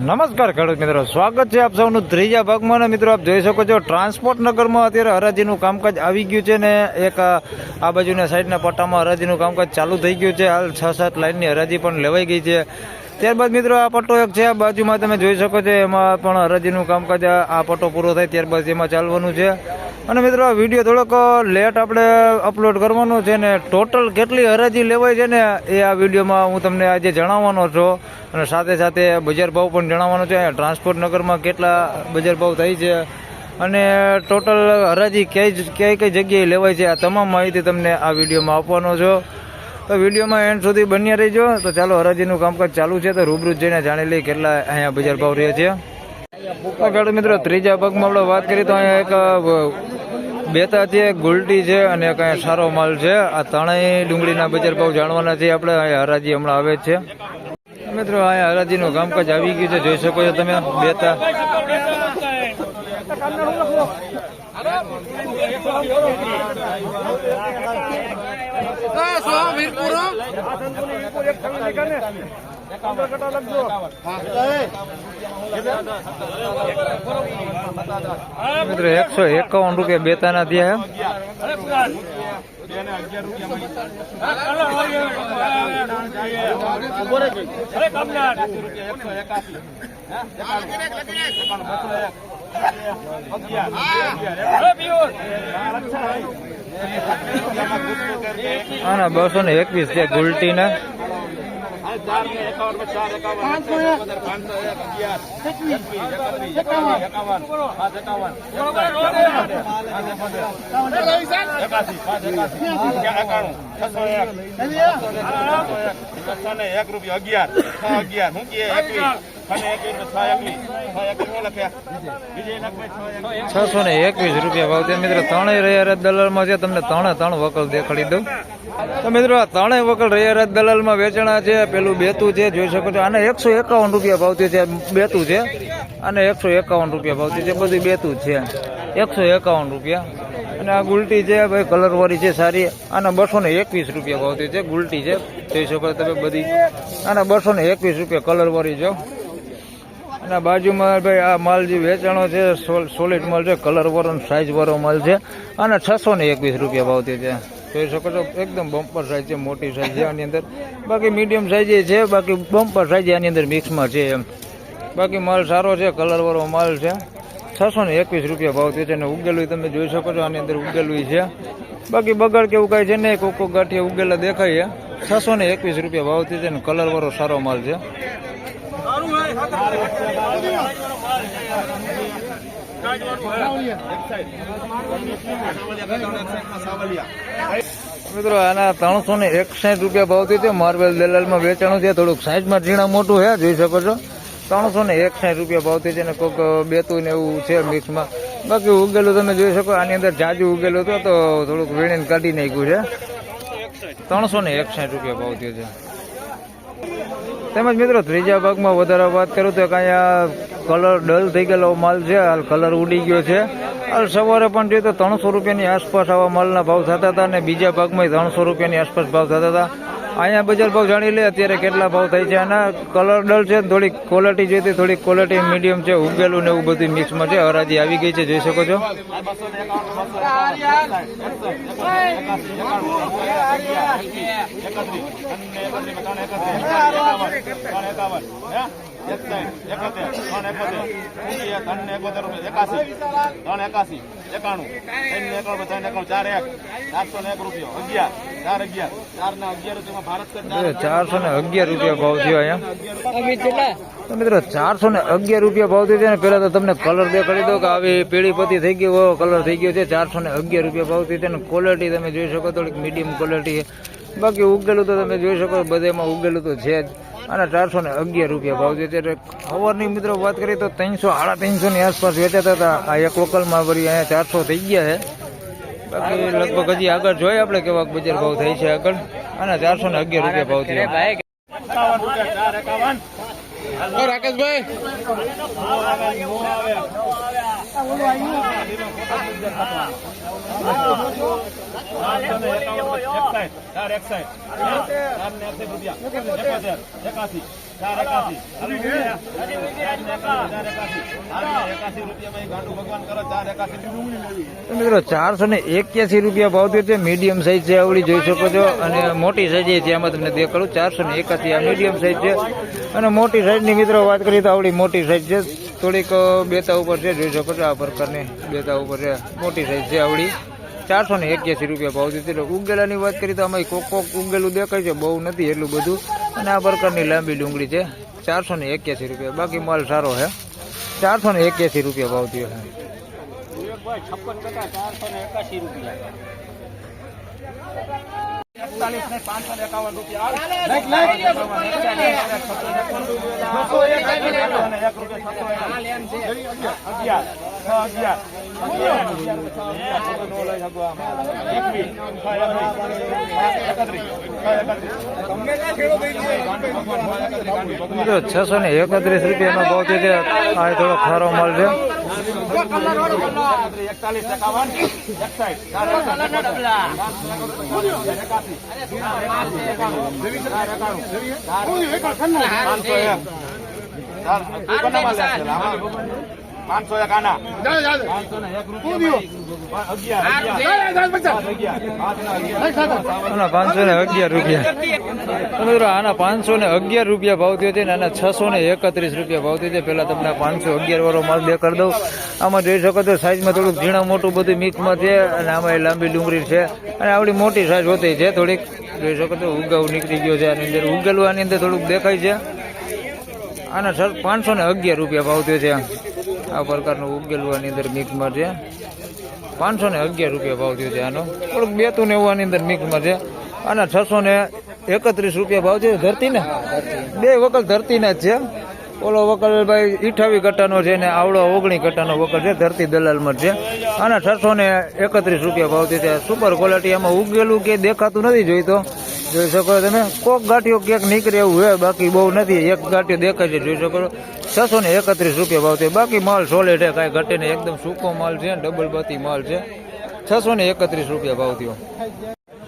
નમસ્કાર ખેડૂત મિત્રો, સ્વાગત છે આપ સૌનું ત્રીજા ભાગમાં. મિત્રો, આપ જોઈ શકો છો, ટ્રાન્સપોર્ટ નગરમાં અત્યારે હરાજીનું કામકાજ આવી ગયું છે ને એક આ બાજુના સાઈડના પટ્ટામાં હરાજીનું કામકાજ ચાલુ થઈ ગયું છે. હાલ છ સાત લાઇનની હરાજી પણ લેવાઈ ગઈ છે. ત્યારબાદ મિત્રો, આ પટ્ટો એક છે, આ બાજુમાં તમે જોઈ શકો છો, એમાં પણ હરાજીનું કામકાજ આ પટ્ટો પૂરો થાય ત્યારબાદ એમાં ચાલવાનું છે. અને મિત્રો વીડિયો થોડોક લેટ આપણે અપલોડ કરવાનો છે ને ટોટલ કેટલી હરાજી લેવાય છે ને એ આ વિડીયોમાં હું તમને આજે જણાવવાનો છું. અને સાથે સાથે બજાર ભાવ પણ જણાવવાનો છે. ટ્રાન્સપોર્ટ નગરમાં કેટલા બજાર ભાવ થાય છે. અને ટોટલ હરાજી ક્યાંય કઈ કઈ જગ્યાએ લેવાય છે, આ તમામ માહિતી તમને આ વિડીયોમાં આપવાનો છો. તો વિડીયોમાં એન્ડ સુધી બન્યા રહીજો. તો ચાલો, હરાજીનું કામકાજ ચાલુ છે. તો રૂબરૂ જઈને જાણી લઈએ કેટલા અહીંયા બજાર ભાવ રહે છે. ખેડૂત મિત્રો, ત્રીજા ભાગમાં આપણે વાત કરીએ તો અહીંયા એક બેતા છે ગુલટી છે અને કાંઈ સારો માલ છે, આ ત્રણેય ડુંગળીના બજાર ભાવ જાણવાના છે. આપણે અહીંયા હરાજી હમણાં આવે છે. મિત્રો, અહીંયા હરાજીનું કામકાજ આવી ગયું છે. જોઈ શકો છો તમે, બેતા. મિત્રો એકસો એકાવન રૂપિયા બેતાના થયા આના બસો ને એકવીસ છે ગુલટીના એક રૂપિયા અગિયાર છ અગિયાર હું કે એકવીસ અને એકવીસ છ એકવીસ એક એકવીસ શું લખ્યા બીજે લખવે છ છસો ને એકવીસ રૂપિયા ભાવ ત્યાં મિત્રો, ત્રણેય રૈયારાજ દલાલમાં છે. તમને ત્રણે ત્રણ વકલ દેખાડી દઉં. તો મિત્રો, આ ત્રણેય વકલ રૈયારાજ દલાલમાં વેચાણા છે. પેલું બેતું છે, જોઈ શકો છો. આને એકસો એકાવન રૂપિયા ભાવતી છે. બેતું છે. અને એકસો એકાવન રૂપિયા ભાવતી છે. બધું બેતું છે. એકસો એકાવન રૂપિયા. અને આ ગુલટી છે, ભાઈ, કલરવાળી છે સારી. આના બસો ને એકવીસ રૂપિયા ભાવતી છે. ગુલટી છે. જોઈ શકો તમે બધી. આના બસો ને એકવીસ રૂપિયા કલરવાળી જો. આ બાજુમાં ભાઈ આ માલ જે વેચાણો છે સોલિડ માલ છે કલર વાળો સાઇઝ વાળો માલ છે. અને છસો ને એકવીસ રૂપિયા ભાવતી છે. જોઈ શકો છો, એકદમ બમ્પર સાઇઝ છે, મોટી સાઇઝ છે આની અંદર. બાકી મીડિયમ સાઇઝ છે, બાકી બમ્પર સાઇઝ આની અંદર મિક્સમાં છે એમ. બાકી માલ સારો છે કલર વાળો માલ છે. છસો ને એકવીસ રૂપિયા ભાવતી છે અને ઉગેલું તમે જોઈ શકો છો, આની અંદર ઉગેલું છે. બાકી બગાડ કેવું કાંઈ છે ને કોકો ગાંઠિયા ઉગેલા દેખાય છે. છસો ને એકવીસ રૂપિયા ભાવતી છે અને કલર વાળો સારો માલ છે. મિત્રો, આના ત્રણસો ને એકસાઠ રૂપિયા ભાવથી છે માર્બલ દલાલમાં વેચાણું છે. થોડુંક સાઈઝમાં ઝીણા મોટું હે જોઈ શકો છો. ત્રણસો ને એકસાઠ રૂપિયા ભાવથી છે ને કોઈક બેતું ને એવું છે મિક્સમાં. બાકી ઉગેલું તમે જોઈ શકો, આની અંદર જાજુ ઉગેલું હતું, તો થોડુંક વીણીને કાઢી નાખ્યું છે. ત્રણસો ને એકસાઠ રૂપિયા ભાવથી છે. તેમજ મિત્રો, ત્રીજા ભાગમાં વધારે વાત કરું તો અહીંયા કલર ડલ થઈ ગયેલો માલ છે. હાલ કલર ઉડી ગયો છે. હાલ સવારે પણ જોઈએ તો ત્રણસો રૂપિયાની આસપાસ આવા માલના ભાવ થતા હતા અને બીજા ભાગમાં ત્રણસો રૂપિયાની આસપાસ ભાવ થતા હતા. અહીંયા બજાર ભાવ જાણી લે, અત્યારે કેટલા ભાવ થાય છે આના કલર ડલ છે, થોડીક ક્વોલિટી જોઈતી થોડીક ક્વોલિટી મીડિયમ છે ઉગેલું ને એવું બધું મિક્સમાં છે, હરાજી આવી ગઈ છે, જોઈ શકો છો. એકાણું એકાણું ચાર એક ચારસો ને એક રૂપિયો, અગિયાર. ચાર અગિયાર. ચાર ને અગિયાર રૂપિયામાં ભારત ચારસો ને અગિયાર રૂપિયા ભાવ થયો અહીંયા. તો મિત્રો ચારસો ને અગિયાર રૂપિયા ભાવ થયો છે ને પેલા તો તમને કલર દેખાડી દો કે આવી પીળી પતી થઈ ગયો કલર થઈ ગયો છે. ચારસો ને અગિયાર રૂપિયા ભાવ થયો છે અને ક્વોલિટી તમે જોઈ શકો થોડીક મીડિયમ ક્વોલિટી બાકી ઉગેલું તો તમે જોઈ શકો બધેમાં ઉગેલું તો છે જ. અને ચારસો ને અગિયાર રૂપિયા ભાવ છે. એટલે ખબરની મિત્રો વાત કરીએ તો ત્રણસો સાડા ત્રણસો ની આસપાસ વેચાતા હતા. આ એક વકલમાં વળી અહીંયા ચારસો થઈ ગયા છે. બાકી લગભગ હજી આગળ જોઈએ આપણે કેવા બજાર ભાવ થાય છે આગળ. અને ચારસો ને અગિયાર રૂપિયા ભાવ થયો. રાકેશભાઈ. એકાસી મિત્રો, ચારસો ને એક્યાસી રૂપિયા ભાવ થયો છે. મીડિયમ સાઈઝ છે આવડી જોઈ શકો છો. અને મોટી સાઈઝ છે. એમાં તમને દેખાડું. ચારસો ને એકાસી આ મીડિયમ સાઈઝ છે. અને મોટી સાઈઝની મિત્રો વાત કરીએ તો આવડી મોટી સાઈઝ છે. થોડીક બેતા ઉપર છે. જોઈ શકો છો આ પ્રકારની બેતા ઉપર છે. મોટી સાઈઝ છે આવડી. ચારસો ને એક્યાસી રૂપિયા ભાવ છે એટલે ઉગેલાની વાત કરીએ તો અમે કોક કોક ઉગેલું દેખાય છે, બહુ નથી એટલું બધું. અને આ પ્રકારની લાંબી ડુંગળી છે ચારસો ને એક્યાસી રૂપિયા. બાકી માલ સારો છે ચારસો ને એક્યાસી રૂપિયા ભાવ થયો છે. અગિયાર છસો નો એકત્રીસ, રૂપિયાનો ભાવ છે જે આ થોડો ખારો માલ છે. પાંચસો એક પાંચસો એક આના. પાંચસો ને એક રૂપિયા અગિયાર પાંચસો ને રૂપિયા. મિત્રો આના પાંચસો ને અગિયાર રૂપિયા ભાવ થયો છે અને આના છસો ને એકત્રીસ રૂપિયા ભાવ થયો છે પહેલા તમને પાંચસો અગિયાર વાળો માલ દેખાડી દઉં. આમાં જોઈ શકો તો સાઈઝમાં થોડુંક ઝીણા મોટું બધું મિક્સમાં છે અને આમાં એ લાંબી ડુંગળી છે. અને આવડી મોટી સાઈઝ હોતી છે થોડીક. જોઈ શકો તો ઉગાવ નીકળી ગયો છે આની અંદર. ઉગેલું આની અંદર થોડુંક દેખાય છે. આના સર પાંચસો ને અગિયાર રૂપિયા ભાવ થયો છે આ પ્રકારનું ઉગેલું આની અંદર મિક્સમાં છે. પાંચસો ને અગિયાર રૂપિયા ભાવ થયો છે આનો. થોડુંક બે તું આની અંદર મિક્સમાં છે. આના છસો ને એકત્રીસ રૂપિયા ભાવ છે. ધરતી ને? બે વકલ ધરતીના જ છે. ઓલો વકલ ભાઈ ઈઠાવી કટ્ટાનો છે ને આવડો ઓગણી કટ્ટાનો વકલ છે. ધરતી દલાલમાં છે. આના છસો ને એકત્રીસ રૂપિયા ભાવ થયો છે. સુપર ક્વોલિટી એમાં ઉગેલું કે દેખાતું નથી જોઈતો. જોઈ શકો તમે? કોક ગાંઠિયો ક્યાંક નીકળે એવું હોય, બાકી બહુ નથી. એક ગાંઠિયો દેખાય છે, જોઈ શકો છસો ને એકત્રીસ રૂપિયા ભાવ થયો બાકી માલ સોલિડ છે, કાંઈ ઘટે એકદમ સૂકો માલ છે ડબલ બાતી માલ છે. છસો ને એકત્રીસ રૂપિયા ભાવ થયો.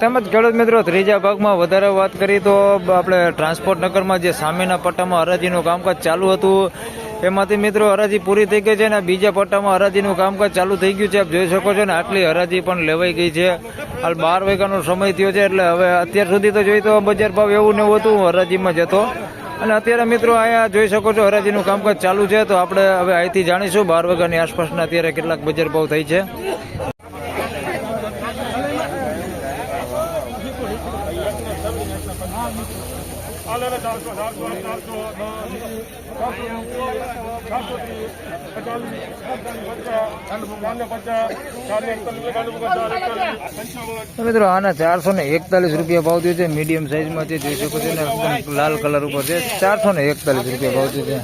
તેમજ ખેડૂત મિત્રો, ત્રીજા ભાગમાં વધારે વાત કરી તો આપણે ટ્રાન્સપોર્ટ નગરમાં જે સામેના પટ્ટામાં હરાજીનું કામકાજ ચાલુ હતું. એમાંથી મિત્રો હરાજી પૂરી થઈ ગઈ છે અને બીજા પટ્ટામાં હરાજીનું કામકાજ ચાલુ થઈ ગયું છે. આપ જોઈ શકો છો ને આટલી હરાજી પણ લેવાઈ ગઈ છે. હાલ બાર વાગ્યાનો સમય થયો છે એટલે હવે અત્યાર સુધી તો જોઈ તો બજાર ભાવ એવું ને હતું હરાજીમાં જતો અને અત્યારે મિત્રો અહીંયા જોઈ શકો છો હરાજીનું કામકાજ ચાલુ છે, તો આપણે હવે અહીંથી જાણીશું બાર વાગ્યાની આસપાસના અત્યારે કેટલાક બજાર ભાવ થઈ છે. તો મિત્રો, આના ચારસો ને એકતાલીસ રૂપિયા ભાવ થયો છે. મીડિયમ સાઈઝમાં જે જોઈ શકો છો ને લાલ કલર ઉપર છે. ચારસો ને એકતાલીસ રૂપિયા ભાવ થયો છે.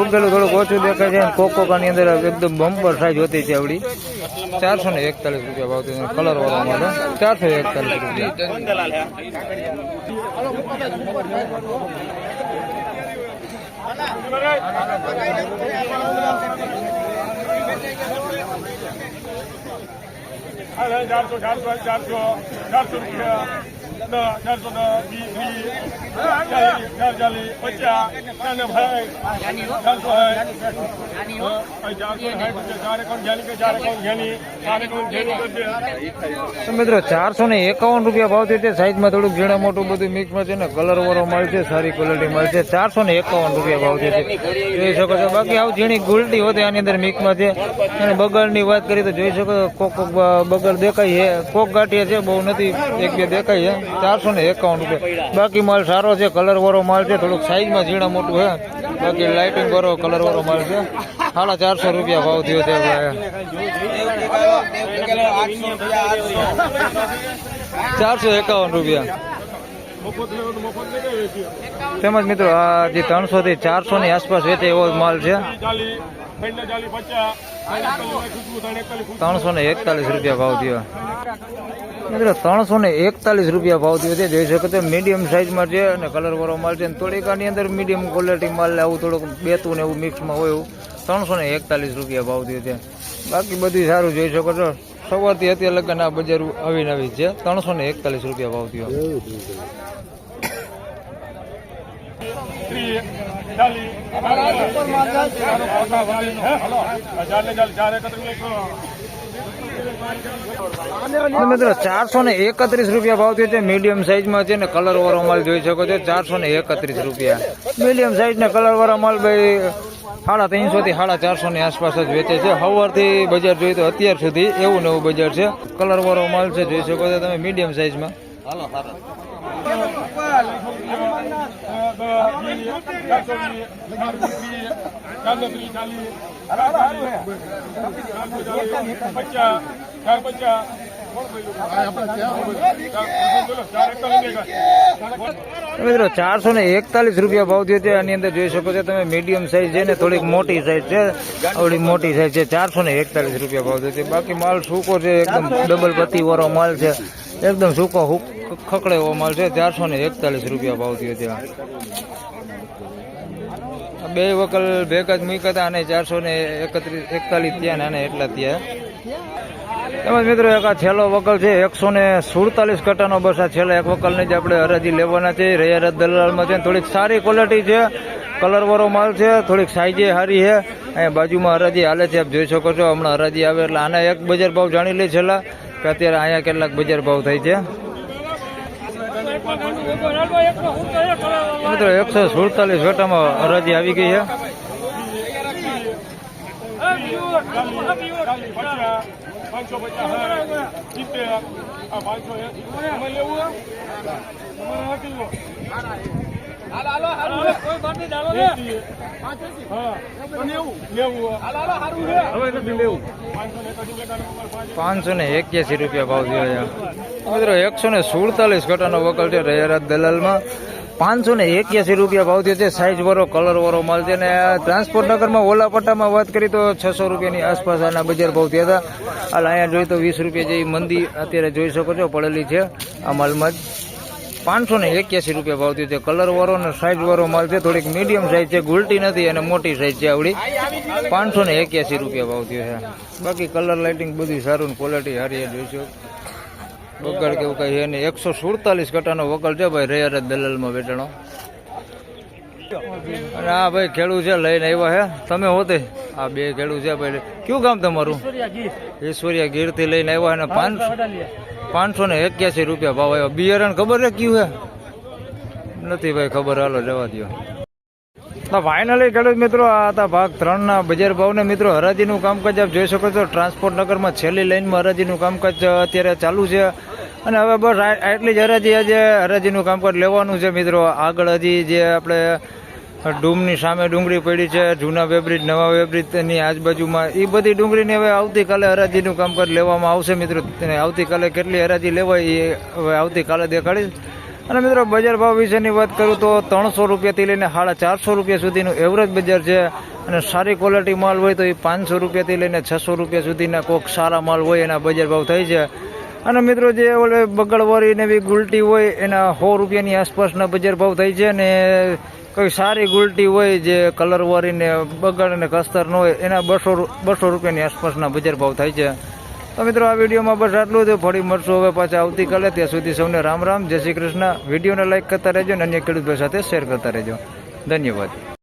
ઉગેલું થોડુંક ઓછું દેખાય છે કોકોકાની અંદર એકદમ બમ્પર સાઈઝ હોતી છે આવડી. ચારસો ને એકતાલીસ રૂપિયા ભાવ થયો છે કલર વાળા માટે. ચારસો એકતાલીસ રૂપિયા. चारो चार चारी बचा चारि चारि મિત્રો, ચારસો ને એકાવન રૂપિયા ભાવ થયો છે સાઈઝમાં થોડુંક ઝીણા મોટું બધું મિક્સમાં છે ને કલર વાળો માલ છે, સારી ક્વોલિટી માલ છે. ચારસો ને એકાવન રૂપિયા ભાવ છે જોઈ શકો છો, બાકી આવું ઝીણી ગુલટી હોતી આની અંદર મિક્સમાં છે. અને બગલની વાત કરીએ તો જોઈ શકો કોક કોક બગલ દેખાય છે. કોક ગાંઠિયા છે, બહુ નથી, એક બે દેખાય છે. ચારસો ને એકાવન રૂપિયા. બાકી માલ સારો છે કલર વાળો માલ છે, થોડુંક સાઈઝમાં ઝીણા મોટું છે. બાકી લાઇટિંગ વાળો કલર વાળો માલ છે. સાડા ચારસો રૂપિયા ભાવ થયો છે ચારસો એકાવન રૂપિયા. તેમજ મિત્રો, આ જે ત્રણસો થી ચારસો ની આસપાસ વેચે એવો માલ છે. ત્રણસો ને એકતાલીસ રૂપિયા ભાવ થયો. મિત્રો, ત્રણસો ને એકતાલીસ રૂપિયા ભાવ થયો છે. જોઈ શકો છો મીડિયમ સાઇઝમાં છે અને કલર વાળો માલ છે. થોડીક અંદર મીડિયમ ક્વોલિટી માલ આવું થોડુંક બેતું ને એવું મિક્સમાં હોય એવું. ત્રણસો ને એકતાલીસ રૂપિયા ભાવ થયો છે. બાકી બધું સારું જોઈ શકો છો. સવારથી અત્યારે લગન આ બજાર આવી નવી છે. ત્રણસો ને એકતાલીસ રૂપિયા ભાવ થયો. મિત્રો, ચારસો ને એકત્રીસ રૂપિયા ભાવ થયો છે. મીડિયમ સાઈઝમાં છે ને કલર વાળો માલ જોઈ શકો છો. ચારસો ને એકત્રીસ રૂપિયા. મીડિયમ સાઈઝ ને કલર વાળો માલ ભાઈ સાડા ત્રણસો થી સાડા ચારસો ની આસપાસ જ વેચે છે. સવારથી બજાર જોઈએ તો અત્યાર સુધી એવું નવું બજાર છે. કલર વાળો માલ છે, જોઈ શકો છો તમે, મીડિયમ સાઈઝમાં. મિત્રો, ચારસો ને એકતાલીસ રૂપિયા ભાવ થયો છે. આની અંદર જોઈ શકો છો તમે મીડિયમ સાઈઝ છે ને થોડીક મોટી સાઈઝ છે. થોડી મોટી સાઈઝ છે. ચારસો ને એકતાલીસ રૂપિયા ભાવ થયો છે. બાકી માલ સૂકો છે, એકદમ ડબલ પત્તી વાળો માલ છે. એકદમ સૂકો હુક ખકડે એવો માલ છે. ચારસો ને એકતાલીસ રૂપિયા ભાવ થયો ત્યાં. બે વકલ ભેગા જ મૂક્યા હતા અને ચારસો ને એકત્રીસ એકતાલીસ ત્યાં ને આને એટલા ત્યાં તેમજ મિત્રો, એક આ છેલ્લો વકલ છે, એકસો ને સુડતાલીસ કટાનો બસ આ છેલ્લા એક વકલને જ આપણે હરાજી લેવાના છે. રૈયારત દલાલમાં છે થોડીક સારી ક્વોલિટી છે. કલરવાળો માલ છે, થોડીક સાઈઝે સારી છે. અહીંયા બાજુમાં હરાજી હાલે છે, આપ જોઈ શકો છો. હમણાં હરાજી આવે એટલે આના એક બજાર ભાવ જાણી લે છેલ્લા. કે અત્યારે અહીંયા કેટલાક બજાર ભાવ થાય છે. મિત્રો, એકસો સુડતાલીસ વેટામાં અરજી આવી ગઈ છે. પાંચસો આ પાંચસો ને એક્યાસી રૂપિયા ભાવ થયો છે. મિત્રો એકસો ને સુડતાલીસ કટાનો વકલ છે રૈયારાત દલાલમાં. પાંચસો ને એક્યાસી રૂપિયા ભાવ થયો છે. સાઈઝ વાળો કલર વાળો માલ છે. ને ટ્રાન્સપોર્ટ નગરમાં ઓલા પટ્ટામાં વાત કરી તો છસો રૂપિયાની આસપાસ આના બજાર ભાવ થયા હતા. હાલ અહીંયા જોઈ તો વીસ રૂપિયા જેવી મંદી અત્યારે જોઈ શકો છો પડેલી છે આ માલમાં જ. પાંચસો ને એક્યાસી રૂપિયા ભાવ થયું. છે અને સાઈઝ વાળો માલ છે. થોડીક મીડિયમ સાઈઝ છે. ગુલટી નથી અને મોટી સાઈઝ છે આવડી. પાંચસો ને એક્યાસી રૂપિયા ભાવ થયો છે. બાકી કલર લાઇટિંગ બધું સારું ને ક્વોલિટી સારી જોઈશું વગર કેવું કઈ નહીં. એકસો સુડતાલીસ કટાનો વગર છે ભાઈ રેયર દલાલમાં વેચાણો અને આ ભાઈ ખેડૂત છે, લઈને આવ્યા હે તમે હોતે આ બે ખેડૂત છે ભાઈ. કયું ગામ તમારું? ઈશ્વરિયા ગીર. થી લઈને આવ્યા અને પાંચ પાંચસો ને એક્યાસી રૂપિયા ભાવ આવ્યો. બિયારણ ખબર છે કયું હે નથી ભાઈ ખબર, હાલો જવા દો તો ફાઇનલી ખેડૂત મિત્રો, આ હતા ભાગ ત્રણના બજાર ભાવને મિત્રો, હરાજીનું કામકાજ આપ જોઈ શકો છો. ટ્રાન્સપોર્ટ નગરમાં છેલ્લી લાઇનમાં હરાજીનું કામકાજ અત્યારે ચાલુ છે. અને હવે બસ આટલી જ હરાજી આજે હરાજીનું કામકાજ લેવાનું છે મિત્રો. આગળ હજી જે આપણે ડૂમની સામે ડુંગળી પડી છે, જૂના વેબ્રિજ, નવા વેબ્રિજની આજુબાજુમાં. એ બધી ડુંગળીની હવે આવતીકાલે હરાજીનું કામકાજ લેવામાં આવશે મિત્રો. અને આવતીકાલે કેટલી હરાજી લેવાય એ હવે આવતીકાલે દેખાડીશ. અને મિત્રો, બજાર ભાવ વિશેની વાત કરું તો ત્રણસો રૂપિયાથી લઈને સાડા ચારસો રૂપિયા સુધીનું એવરેજ બજાર છે. અને સારી ક્વોલિટી માલ હોય તો એ પાંચસો રૂપિયાથી લઈને છસો રૂપિયા સુધીના કોઈક સારા માલ હોય એના બજાર ભાવ થાય છે. અને મિત્રો, જે ઓલે બગડવારી ને એવી ગુલટી હોય એના સો રૂપિયાની આસપાસના બજાર ભાવ થાય છે અને કોઈ સારી ગુલટી હોય, જે કલર ને બગડ અને કસ્તર ન હોય, એના બસો બસો રૂપિયાની આસપાસના બજાર ભાવ થાય છે. તો મિત્રો, આ વિડીયોમાં બસ આટલું જ. ફરી મળશું હવે પાછા આવતીકાલે. ત્યાં સુધી સૌને રામ રામ જય શ્રી કૃષ્ણ. વિડીયોને લાઈક કરતા રહેજો અને અન્ય ખેડૂત ભાઈ સાથે શેર કરતા રહેજો. ધન્યવાદ.